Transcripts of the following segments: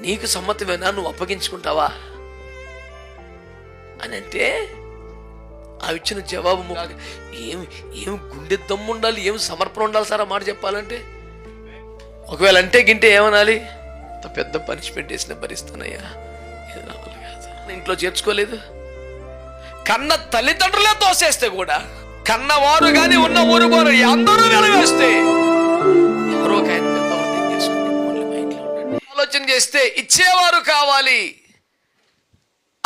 నీకు సమ్మతమేనా నువ్వు అప్పగించుకుంటావా? అని అంటే ఆ ఇచ్చిన జవాబు ఏం ఏం గుండె దమ్ము ఉండాలి ఏం సమర్పణ ఉండాలి సార్ ఆ మాట చెప్పాలంటే? ఒకవేళ అంటే గింటే ఏమనాలి? పెద్ద పనిష్మెంట్ వేసిన భరిస్తానయ్యా. ఇది కాదు. ఇంట్లో చేర్చుకోలేదు. కన్న తల్లిదండ్రులే తోసేస్తే కూడా కన్నవారు కానీ ఉన్న ఊరు వారు అందరూ వెలవేస్తే ఎవరో ఒక ఆలోచన చేస్తే ఇచ్చేవారు కావాలి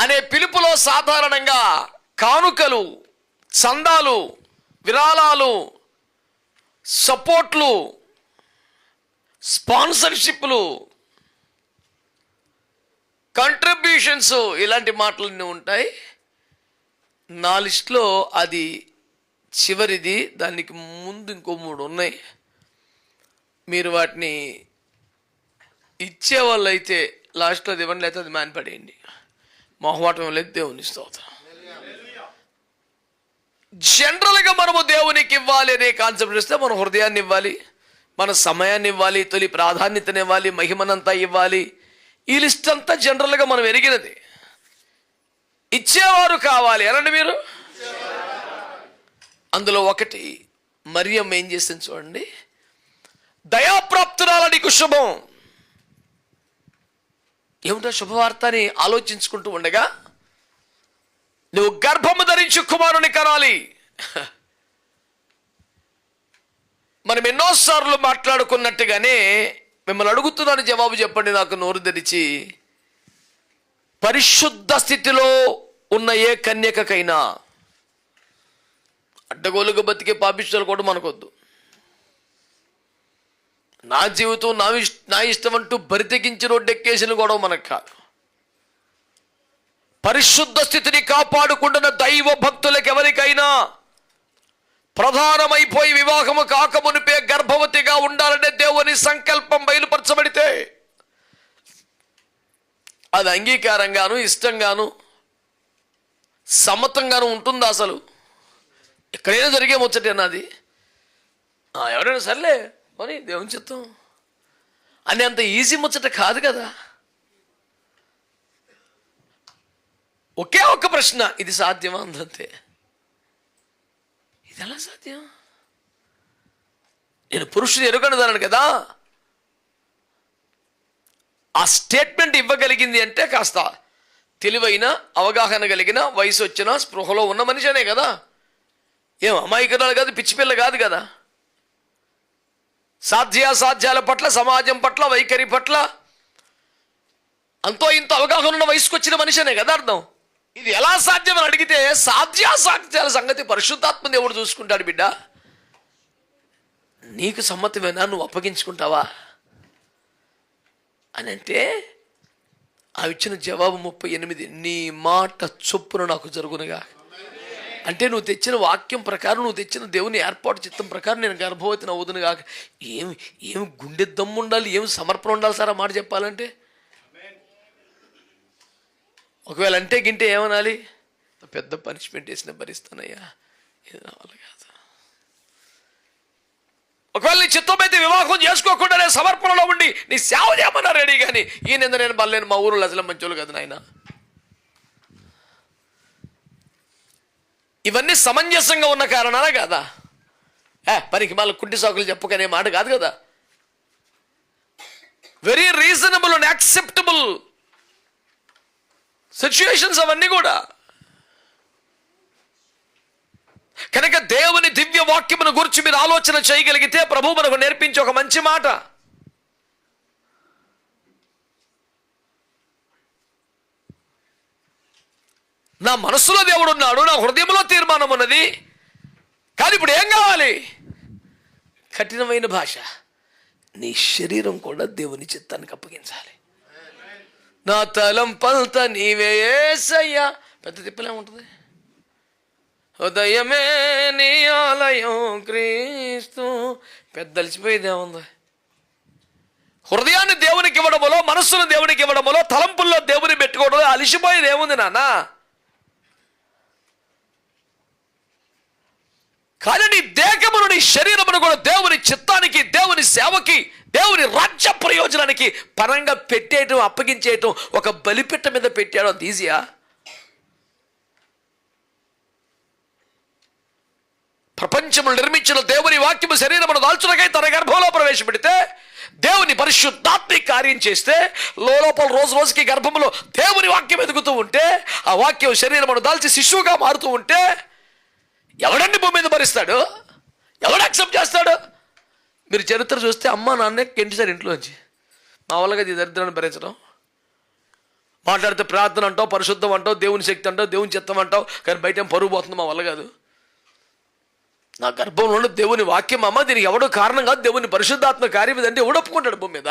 అనే పిలుపులో సాధారణంగా కానుకలు చందాలు విరాళాలు సపోర్ట్లు స్పాన్సర్షిప్లు కంట్రిబ్యూషన్స్ ఇలాంటి మాటలన్నీ ఉంటాయి. నా లిస్ట్లో అది చివరిది దానికి ముందు ఇంకో మూడు ఉన్నాయి. మీరు వాటిని ఇచ్చేవాళ్ళు అయితే లాస్ట్లో అది ఇవ్వండి లేకపోతే అది మానిపడేయండి. మొహమాటం లేదు దేవుని స్తోత్రం. జనరల్గా మనము దేవునికి ఇవ్వాలి అనే కాన్సెప్ట్ ఇస్తే మన హృదయాన్ని ఇవ్వాలి మన సమయాన్ని ఇవ్వాలి తొలి ప్రాధాన్యతనివ్వాలి మహిమనంతా ఇవ్వాలి. ఈ లిస్ట్ అంతా జనరల్గా మనం ఎరిగినది. ఇచ్చేవారు కావాలి. అనండి మీరు? అందులో ఒకటి మరియం ఏం చేసింది చూడండి. దయాప్రాప్తురాల నీకు శుభం. ఏమిటో శుభవార్త అని ఆలోచించుకుంటూ ఉండగా నువ్వు గర్భము ధరించి కుమారుని కనాలి. మనం ఎన్నోసార్లు మాట్లాడుకున్నట్టుగానే మిమ్మల్ని అడుగుతున్నాను జవాబు చెప్పండి నాకు నోరు తెరిచి. పరిశుద్ధ స్థితిలో ఉన్న ఏ కన్యకకైనా అడ్డగోలుగా బతికే పాపిష్టాలు కూడా మనకొద్దు. నా జీవితం నా నా ఇష్టం అంటూ బరితెగించి రోడ్డెక్కేసిన గొడవ మనకు కాదు. పరిశుద్ధ స్థితిని కాపాడుకుంటున్న దైవ భక్తులకు ఎవరికైనా ప్రధానమైపోయి వివాహము కాకమునిపే గర్భవతిగా ఉండాలనే దేవుని సంకల్పం బయలుపరచబడితే అది అంగీకారంగాను ఇష్టంగాను సమ్మతంగాను ఉంటుందా అసలు? ఎక్కడైనా జరిగే ముచ్చటేనా అది? ఎవరైనా సర్లే మరి దేవుని చిత్తం? అని అంత ఈజీ ముచ్చట కాదు కదా? ఒకే ఒక్క ప్రశ్న ఇది సాధ్యమా అందంతే? ఇది ఎలా సాధ్యం? నేను పురుషుడు ఎరుగనుదాను కదా? ఆ స్టేట్మెంట్ ఇవ్వగలిగింది అంటే కాస్త తెలివైన అవగాహన కలిగిన వయసు వచ్చిన స్పృహలో ఉన్న మనిషినే కదా? ఏం అమాయకురాలు కాదు పిచ్చిపిల్ల కాదు కదా? సాధ్యాసాధ్యాల పట్ల సమాజం పట్ల వైఖరి పట్ల. అంతో ఇంత అవగాహన ఉన్న వయసుకు వచ్చిన మనిషినే కదా అర్థం? ఇది ఎలా సాధ్యం అని అడిగితే సాధ్యాసాధ్యాల సంగతి పరిశుద్ధాత్మ దేవుడు చూసుకుంటాడు బిడ్డ. నీకు సమ్మతమేనా నువ్వు అప్పగించుకుంటావా? అని అంటే ఆ ఇచ్చిన జవాబు ముప్పై ఎనిమిది నీ మాట చొప్పున నాకు జరుగునుగా. అంటే నువ్వు తెచ్చిన వాక్యం ప్రకారం నువ్వు తెచ్చిన దేవుని ఏర్పాటు చిత్తం ప్రకారం నేను గర్భవతిని అవుదును కాక ఏం ఏం గుండె దమ్ము ఉండాలి ఏం సమర్పణ ఉండాలి సార్ ఆ మాట చెప్పాలంటే? ఒకవేళ అంటే గింటే ఏమనాలి? పెద్ద పనిష్మెంట్ వేసిన భరిస్తానయ్యా. ఇది రావాలి కాదు. ఒకవేళ నీ చిత్తమైతే వివాహం చేసుకోకుండానే సమర్పణలో ఉండి నీ సేవ చేయమన్నా రెడీ కానీ ఈయన నేను బల్లేను. మా ఊరు అసలు మంచోళ్ళు కదా నాయనా. ఇవన్నీ సమంజసంగా ఉన్న కారణాలా కదా. ఏ పనికి మళ్ళీ కుంటి సాకులు చెప్పుకనే మాట కాదు కదా. Very reasonable and acceptable situations అవన్నీ కూడా. కనుక దేవుని దివ్య వాక్యమును గురించి మీరు ఆలోచన చేయగలిగితే ప్రభు మనకు నేర్పించే ఒక మంచి మాట. నా మనస్సులో దేవుడు ఉన్నాడు నా హృదయంలో తీర్మానం ఉన్నది. కానీ ఇప్పుడు ఏం కావాలి? కఠినమైన భాష. నీ శరీరం కూడా దేవుని చిత్తానికి అప్పగించాలి. నా తలం పల్త నీవే ఏసయ్యా. పెద్ద తిప్పలే ఉంటుంది? ఉదయమే నీ ఆలయం క్రీస్తు. పెద్ద అలిసిపోయేది ఏముంది? హృదయాన్ని దేవునికి ఇవ్వడములో మనస్సును దేవునికి ఇవ్వడములో తలంపుల్లో దేవుని పెట్టుకోవడంలో అలిసిపోయేది ఏముంది నానా కానీ నీ దేహమును నీ శరీరమును కూడా దేవుని చిత్తానికి దేవుని సేవకి దేవుని రాజ్య ప్రయోజనానికి పరంగా పెట్టేయటం అప్పగించేయటం ఒక బలిపిట్ట మీద పెట్టాడు అంత ఈజీయా ప్రపంచము నిర్మించిన దేవుని వాక్యము శరీరమును దాల్చునకై తన గర్భంలో ప్రవేశపెడితే దేవుని పరిశుద్ధాత్మి కార్యం చేస్తే లోపల రోజు రోజుకి గర్భంలో దేవుని వాక్యం ఎదుగుతూ ఉంటే ఆ వాక్యం శరీరమును దాల్చి శిశువుగా మారుతూ ఉంటే ఎవడండి భూమి మీద భరిస్తాడు? ఎవడు యాక్సెప్ట్ చేస్తాడు? మీరు చరిత్ర చూస్తే అమ్మ నాన్నే కెంటిసారు ఇంట్లోంచి? మా వాళ్ళగా ఈ దరిద్రాన్ని భరించడం? మాట్లాడితే ప్రార్థన అంటావు పరిశుద్ధం అంటావు దేవుని శక్తి అంటావు దేవుని చిత్తం అంటావు కానీ బయట ఏం పరుగు పోతుంది మా వల్ల కాదు. నా గర్భంలో దేవుని వాక్యం అమ్మ దీనికి ఎవడో కారణం కాదు దేవుని పరిశుద్ధాత్మ కార్యం ఇదంటే ఎవడు ఒప్పుకుంటాడు భూమి మీద?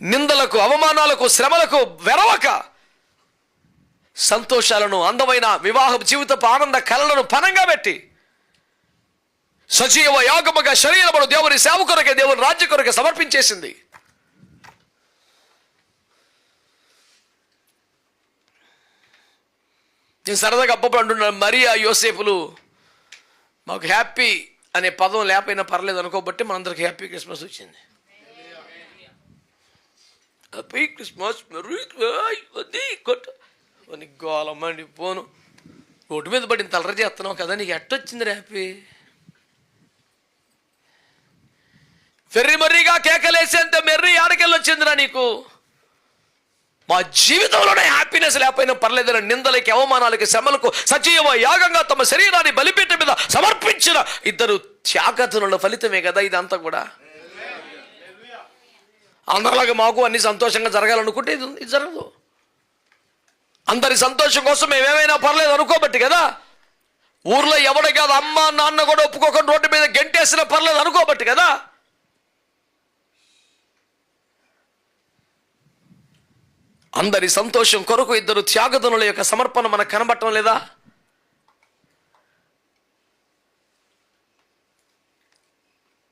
నిందలకు అవమానాలకు శ్రమలకు వెరవక సంతోషాలను అందమైన వివాహ జీవితపు ఆనంద కళలను పనంగా పెట్టి సజీవ యాగముగా శరీరమును దేవుని సేవ కొరకే దేవుని రాజ్య కొరకే సమర్పించేసింది. నేను సరదాగా అప్పప్పుడు అంటున్నాను మరియా యోసేపులు మాకు హ్యాపీ అనే పదం లేకపోయినా పర్లేదు అనుకోబట్టి మనందరికి హ్యాపీ క్రిస్మస్ వచ్చింది. హ్యాపీ క్రిస్మస్ మెరీ కొట్ట. నీ గోలమ్మండి పోను రోడ్డు మీద పడిన తలర చేస్తున్నావు కదా నీకు ఎట్టొచ్చింది హ్యాపీ? ఫెర్రి మర్రిగా కేకలేసేంత మెర్రి ఆడకెళ్ళి వచ్చిందిరా నీకు? మా జీవితంలోనే హ్యాపీనెస్ లేకపోయినా పర్లేదని నిందలకి అవమానాలకి శ్రమలకు సజీవ యాగంగా తమ శరీరాన్ని బలిపీఠ మీద సమర్పించిన ఇద్దరు త్యాగతుల ఫలితమే కదా ఇదంతా కూడా. అందరిలాగా మాకు అన్ని సంతోషంగా జరగాలనుకుంటే ఇది ఇది జరగదు. అందరి సంతోషం కోసం మేమేమైనా పర్లేదు అనుకోబట్టి కదా? ఊర్లో ఎవడ కాదు అమ్మ నాన్న కూడా ఒప్పుకోకుండా రోడ్డు మీద గెంటేసినా పర్లేదు అనుకోబట్టి కదా? అందరి సంతోషం కొరకు ఇద్దరు త్యాగదనుల యొక్క సమర్పణ మనకు కనబట్టం లేదా?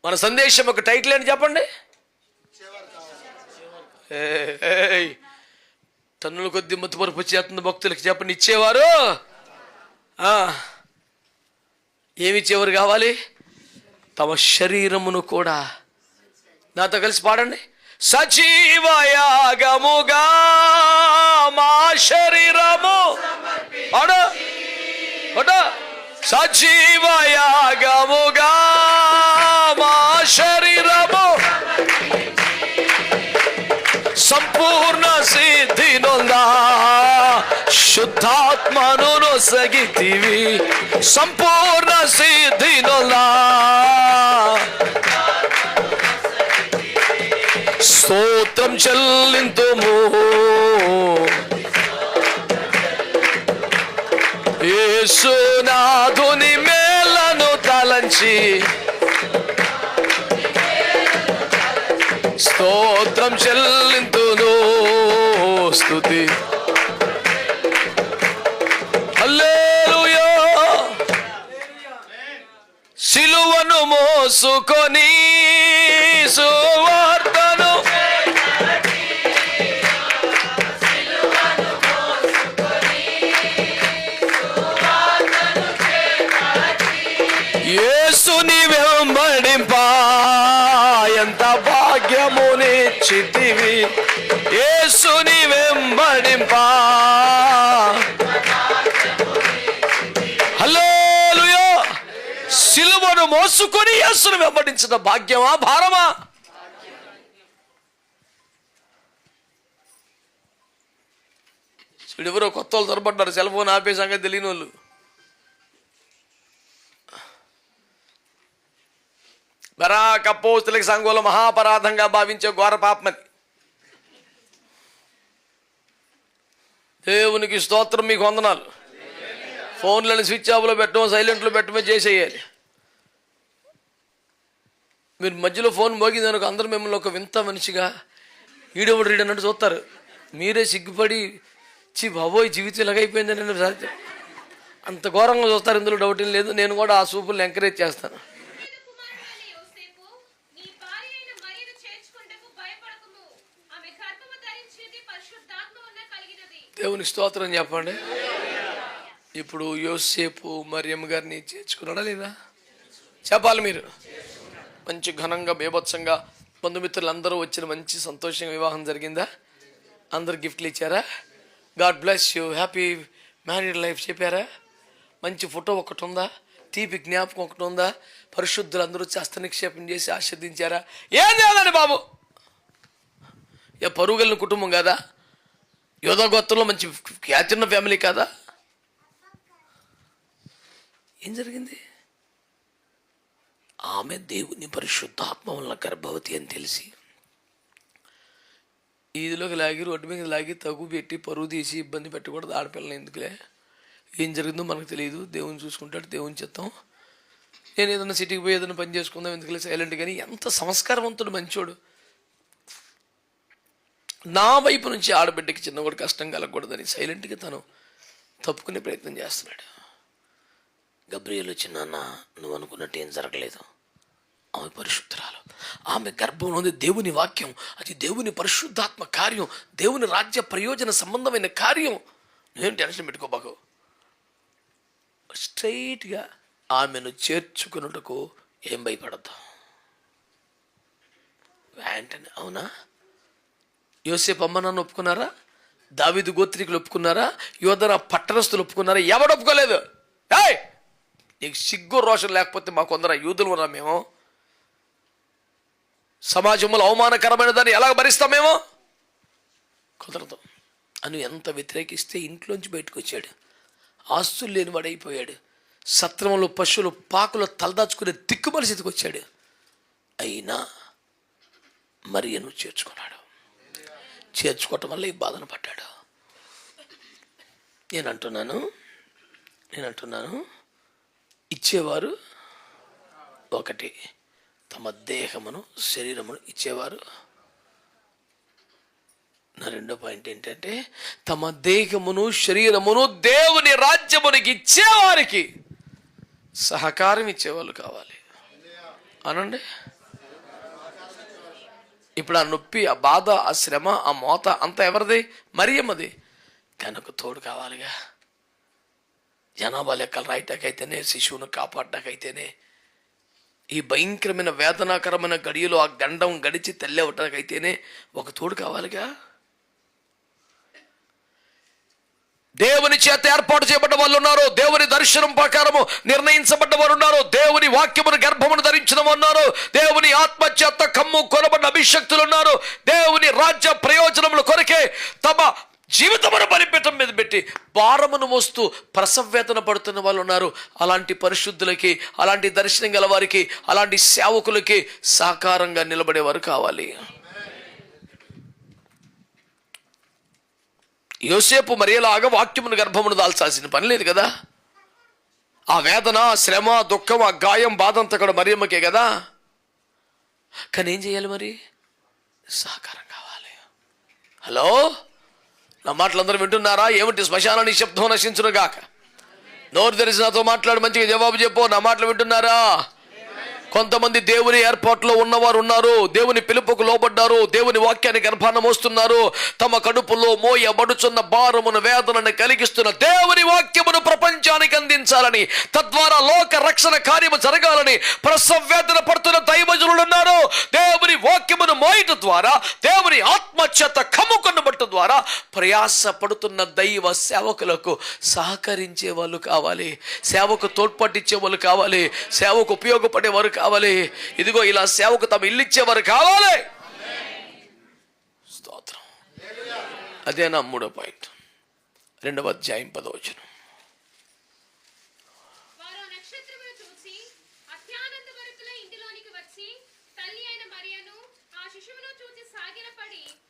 మన సందేశం ఒక టైటిల్ అని చెప్పండి? ఏయ్, తన్నుల కొద్ది మత్తుపరుపు చేస్తున్న భక్తులకి చెప్పని ఇచ్చేవారు? ఏమి ఇచ్చేవారు కావాలి? తమ శరీరమును కూడా. నాతో కలిసి పాడండి. సజీవయాగముగా మా శరీరము. పాడు. పాడు. సజీవయాగముగా ಶುದ್ಧಾತ್ಮನು ನೊಸಗಿತೀವಿ ಸಂಪೂರ್ಣ సిద్ధి నొందా స్తోత్రం చెల్లింతుము యేసునాథుని మేలను తలంచి స్తోత్రం చెల్లింతును స్తుతి మోసుకొని సువార్తను. యేసుని వెంబడింపా ఎంత భాగ్యమునిచ్చితివి. యేసుని వెంబడింపా మోసుకొని యేసును వెంబడించిన భాగ్యమా? భారమా? ఎవరో కొత్త వాళ్ళు తొరపడ్డారు సెల్ ఫోన్ ఆపే సంగతి తెలియని వాళ్ళు బరాక్ అపోస్తులకి సంఘంలో మహాపరాధంగా భావించే ఘోర పాపమది దేవునికి స్తోత్రం మీకు వందనాలు. ఫోన్లను స్విచ్ ఆఫ్లో పెట్టడం సైలెంట్లో పెట్టడమే చేసేయాలి. మీరు మధ్యలో ఫోన్ మోగింది అనుకో అందరూ మిమ్మల్ని ఒక వింత మనిషిగా ఈడెవడు రీడ్ అన్నట్టు చూస్తారు. మీరే సిగ్గుపడి చి బాబోయ్ జీవితం ఇలాగైపోయిందని నేను అంత ఘోరంగా చూస్తారు ఇందులో డౌట్ ఏం లేదు. నేను కూడా ఆ సూపుల్ని ఎంకరేజ్ చేస్తాను. దేవుని స్తోత్రం చెప్పండి. ఇప్పుడు యోసేపు మరియమ్మ గారిని చేర్చుకున్నాడా లేదా? చెప్పాలి మీరు. మంచి ఘనంగా బేభత్సంగా బంధుమిత్రులందరూ వచ్చిన మంచి సంతోషంగా వివాహం జరిగిందా? అందరు గిఫ్ట్లు ఇచ్చారా? God bless you. Happy married life చెప్పారా? మంచి ఫోటో ఒకటి ఉందా? తీపి జ్ఞాపకం ఒకటి ఉందా? పరిశుద్ధులు అందరూ వచ్చి హస్తనిక్షేపం చేసి ఆస్వాదించారా ఏం చేయాలండి బాబు. ఏ పరుగులిన కుటుంబం కదా? యోధగోత్రంలో మంచి ఖ్యాతిన్న ఫ్యామిలీ కదా? ఏం జరిగింది? ఆమె దేవుని పరిశుద్ధాత్మ వల్ల గర్భవతి అని తెలిసి ఈదిలోకి లాగి రోడ్డు మీద లాగి తగు పెట్టి పరువు తీసి ఇబ్బంది పెట్టకూడదు ఆడపిల్లని ఎందుకులే? ఏం జరిగిందో మనకు తెలియదు. దేవుని చూసుకుంటాడు దేవుని చిత్తం. నేను ఏదైనా సిటీకి పోయి ఏదైనా పని చేసుకుందాం ఎందుకులే? సైలెంట్ కానీ ఎంత సంస్కారవంతుడు మంచోడు. నా వైపు నుంచి ఆడబిడ్డకి చిన్న కూడా కష్టం కలగకూడదని సైలెంట్గా తను తప్పుకునే ప్రయత్నం చేస్తున్నాడు. గబ్రియలు వచ్చి నాన్న నువ్వు అనుకున్నట్టు ఏం జరగలేదు. ఆమె పరిశుద్ధరాలు. ఆమె గర్భంలో ఉంది దేవుని వాక్యం. అది దేవుని పరిశుద్ధాత్మ కార్యం. దేవుని రాజ్య ప్రయోజన సంబంధమైన కార్యం. ఏం టెన్షన్ పెట్టుకోబాకు స్ట్రైట్గా ఆమెను చేర్చుకున్నట్టుకు ఏం భయపడద్దు. వెంటనే అవునా? యోసేపు అమ్మ నాన్న ఒప్పుకున్నారా? దావిదు గోత్రికులు ఒప్పుకున్నారా? యోధన పట్టణస్తులు ఒప్పుకున్నారా? ఎవడు ఒప్పుకోలేదు? ఏయ్! నీకు సిగ్గు రోషన్ లేకపోతే మా కొందరు యూదులు ఉన్నాం మేము? సమాజంలో అవమానకరమైన దాన్ని ఎలా భరిస్తాం మేము? కుదరదు. అని ఎంత వ్యతిరేకిస్తే ఇంట్లోంచి బయటకు వచ్చాడు ఆస్తులు లేనివాడైపోయాడు సత్రంలో పశువులు పాకులు తలదాచుకునే దిక్కుమల స్థితికి వచ్చాడు అయినా మరియను చేర్చుకున్నాడు. చేర్చుకోవటం వల్ల ఈ బాధను పడ్డాడు. నేను అంటున్నాను నేను అంటున్నాను ఇచ్చేవారు ఒకటి. తమ దేహమును శరీరమును ఇచ్చేవారు. నా రెండో పాయింట్ ఏంటంటే తమ దేహమును శరీరమును దేవుని రాజ్యమునికి ఇచ్చేవారికి సహకారం ఇచ్చేవాళ్ళు కావాలి. అనండి? ఇప్పుడు ఆ నొప్పి ఆ బాధ ఆ శ్రమ ఆ మోత అంతా ఎవరిది? మరియమ్మది. కనుక తోడు కావాలిగా. జనాభా లెక్కలు రాయటాకైతేనే శిశువును కాపాడటాకైతేనే ఈ భయంకరమైన వేదనాకరమైన గడియలో ఆ గండం గడిచి తెల్లవటాకైతేనే ఒక తోడు కావాలిగా? దేవుని చేత ఏర్పాటు చేయబడ్డ వాళ్ళు ఉన్నారు. దేవుని దర్శనం ప్రకారము నిర్ణయించబడ్డ వారు ఉన్నారు. దేవుని వాక్యమును గర్భమును ధరించిన ఉన్నారు. దేవుని ఆత్మ చేత కమ్ము కొనబడిన అభిషక్తులు ఉన్నారు. దేవుని రాజ్య ప్రయోజనముల కొరకే తమ జీవితమును బలిపీఠం మీద పెట్టి భారమును మోస్తూ ప్రసవేదన పడుతున్న వాళ్ళు ఉన్నారు. అలాంటి పరిశుద్ధులకి అలాంటి దర్శనం గల వారికి అలాంటి సేవకులకి సాకారంగా నిలబడేవారు కావాలి. యోసేపు మరియలాగా వాక్యమును గర్భమును దాల్చాల్సిన పని లేదు కదా? ఆ వేదన ఆ శ్రమ ఆ దుఃఖం ఆ గాయం బాధంతా కూడా మరియమ్మకే కదా? కానీ ఏం చేయాలి మరి? సహకారం కావాలి. హలో? నా మాటలు అందరూ వింటున్నారా? ఏమిటి? శ్మశాన నిశ్శబ్దం నశించును గాక నోరు తెరిచి నాతో మాట్లాడు మంచిగా జవాబు చెప్పు. నా మాటలు వింటున్నారా? కొంతమంది దేవుని ఏర్పాట్లో ఉన్నవారు ఉన్నారు. దేవుని పిలుపుకు లోబడ్డారు. దేవుని వాక్యానికి గర్భాన మోస్తున్నారు. తమ కడుపులో మోయబడుచున్న భారమును వేదనను కలిగిస్తున్న దేవుని వాక్యమును ప్రపంచానికి అందించాలని తద్వారా లోక రక్షణ కార్యము జరగాలని ప్రసవేదన పడుతున్న దైవజనులు ఉన్నారు. దేవుని వాక్యమును మోయట ద్వారా దేవుని ఆత్మచేత కమ్ముకొనబట్ట ద్వారా ప్రయాస పడుతున్న దైవ సేవకులకు సహకరించే వాళ్ళు కావాలి. సేవకు తోడ్పాటిచ్చే వాళ్ళు కావాలి. సేవకు ఉపయోగపడే వారు కావాలి. ఇదిగో ఇలా సేవకు తమ ఇల్లు ఇచ్చేవారు కావాలి. స్తోత్రం. అదే నా మూడో పాయింట్. రెండవ అధ్యాయం పదవచనం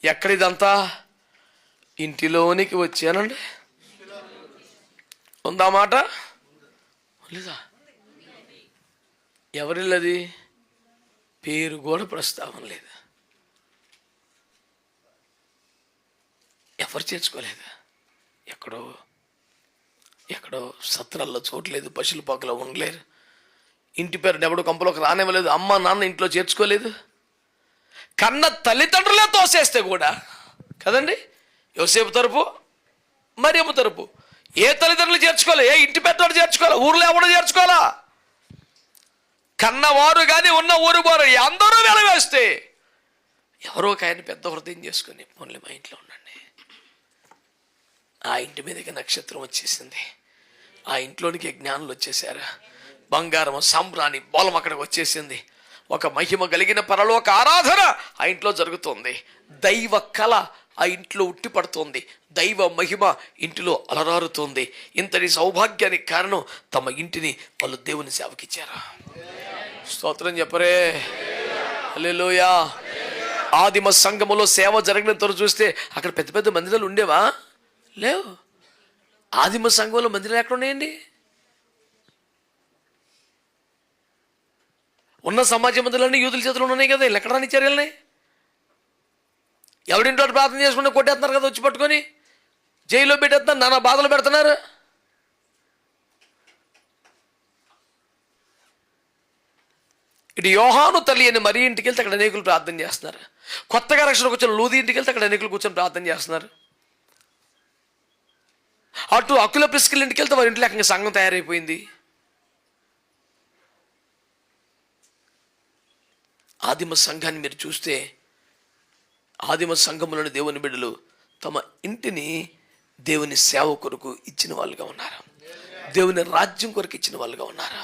ఎక్కడిదంతా? ఇంటిలోనికి వచ్చానండి. ఉందా మాట? లేదా? ఎవరిల్లది? పేరు కూడా ప్రస్తావన లేదు? ఎవరు చేర్చుకోలేదు? ఎక్కడో ఎక్కడో సత్రాల్లో చోట్లేదు పశువుల పాకలో ఉండలేరు. ఇంటి పేరు ఎవడో కంపలోకి రానివ్వలేదు అమ్మ నాన్న ఇంట్లో చేర్చుకోలేదు. కన్న తల్లిదండ్రులే తోసేస్తే కూడా కదండి? యోసేపు తరపు మరియమ్మ తరపు. ఏ తల్లిదండ్రులు చేర్చుకోవాలి ఏ ఇంటి పెద్దవాడు చేర్చుకోవాలి ఊర్లో ఎవడో చేర్చుకోవాలా కన్నవారు కానీ ఉన్న ఊరు వారు అందరూ వెలవేస్తే. ఎవరో ఒక ఆయన పెద్ద హృదయం చేసుకుని పోన్లే మా ఇంట్లో ఉండండి. ఆ ఇంటి మీదకి నక్షత్రం వచ్చేసింది. ఆ ఇంట్లోనికి జ్ఞానులు వచ్చేసారు. బంగారం సాంబ్రాణి బోలం అక్కడికి వచ్చేసింది. ఒక మహిమ కలిగిన పరలోక ఆరాధన ఆ ఇంట్లో జరుగుతుంది. దైవ కళ ఆ ఇంట్లో ఉట్టిపడుతోంది దైవ మహిమ ఇంటిలో అలరారుతోంది. ఇంతటి సౌభాగ్యానికి కారణం తమ ఇంటిని వాళ్ళు దేవుని సేవకిచ్చారు. స్తోత్రం చెప్పరే. అల్లెలుయా ఆదిమ సంఘములో సేవ జరిగిన తోరు చూస్తే అక్కడ పెద్ద పెద్ద మందిరాలు ఉండేవా? లేవు. ఆదిమ సంఘంలో మందిరాలు ఎక్కడ ఉన్నాయండి ఉన్న సమాజ మందిరాలన్నీ యూదుల చేతులు ఉన్నాయి కదా వీళ్ళు ఎక్కడ రానిచ్చారు వీళ్ళని ఎవడింటో ప్రార్థన చేసుకుంటే కొట్టేస్తున్నారు కదా వచ్చి పట్టుకొని. జైల్లో పెట్టేస్తున్నారు నానా బాధలు పెడుతున్నారు. ఇటు యోహాను తల్లి అని మరీ ఇంటికి వెళ్తే అక్కడ అనేకులు ప్రార్థన చేస్తున్నారు. కొత్తగా రక్షణకు వచ్చిన లూది ఇంటికి వెళ్తే అక్కడ అనేకులు కూర్చొని ప్రార్థన చేస్తున్నారు. అటు అక్కుల పిసుకల ఇంటికి వెళ్తే వారి ఇంట్లో అక్కడ సంఘం తయారైపోయింది. ఆదిమ సంఘాన్ని మీరు చూస్తే ఆదిమ సంఘములోని దేవుని బిడ్డలు తమ ఇంటిని దేవుని సేవ కొరకు ఇచ్చిన వాళ్ళుగా ఉన్నారు. దేవుని రాజ్యం కొరకు ఇచ్చిన వాళ్ళుగా ఉన్నారు.